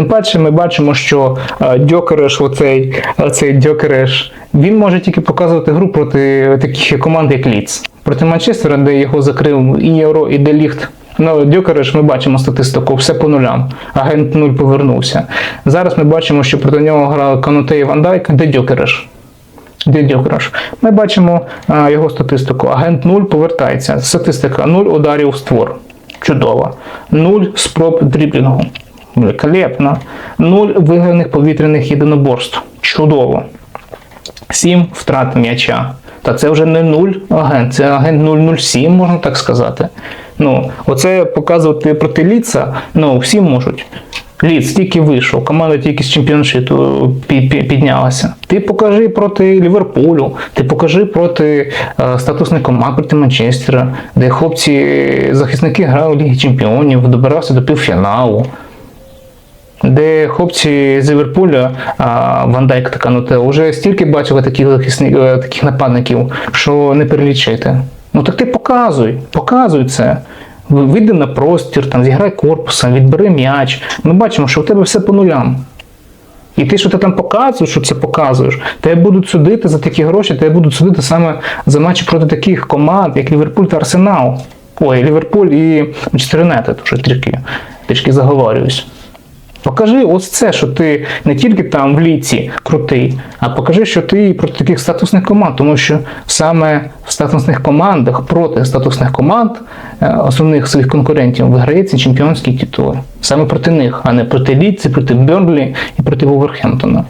Тим паче ми бачимо, що е, Дьокереш, оцей, оцей Дьокереш, він може тільки показувати гру проти таких команд, як Ліц. Проти Манчестера, де його закрив і Євро, і Деліхт. Ну, Дьокереш, ми бачимо статистику, все по нулям. Агент 0 повернувся. Зараз ми бачимо, що проти нього грали Кануте і Ван Дайк, де Дьокереш. Де Дьокереш. Ми бачимо а, його статистику. Агент 0 повертається. Статистика 0 ударів в створ. Чудово. 0 спроб дріблінгу. Великолепно. 0 виграних повітряних єдиноборств. Чудово. 7 втрат м'яча. Та це вже не 0 агент, це агент 007, можна так сказати. Ну, оце показувати проти Ліца, ну, всі можуть. Ліц тільки вийшов, команда тільки з чемпіоншиту пі- пі- піднялася. Ти покажи проти Ліверпулю, ти покажи проти е, статусних команд проти Манчестера, де хлопці захисники грали в Лігі Чемпіонів, добирався до півфіналу. Де хлопці з Ліверпуля, а, Ван Дайк та Кануте, вже стільки бачили таких е, таких нападників, що не перелічити. Ну так ти показуй, показуй це. Вийди на простір, там, зіграй корпусом, відбери м'яч. Ми бачимо, що у тебе все по нулям. І ти, що ти там показуєш, що це показуєш, тебе будуть судити за такі гроші, тебе будуть судити саме за матчі проти таких команд, як Ліверпуль та Арсенал. Ой, Ліверпуль і Юнайтед, вже трішки, трішки заговорююсь. Покажи ось це, що ти не тільки там в ліці крутий, а покажи, що ти проти таких статусних команд, тому що саме в статусних командах проти статусних команд е, основних своїх конкурентів виграється чемпіонські титули. Саме проти них, а не проти Ліці, проти Бернлі і проти Вулверхемптона.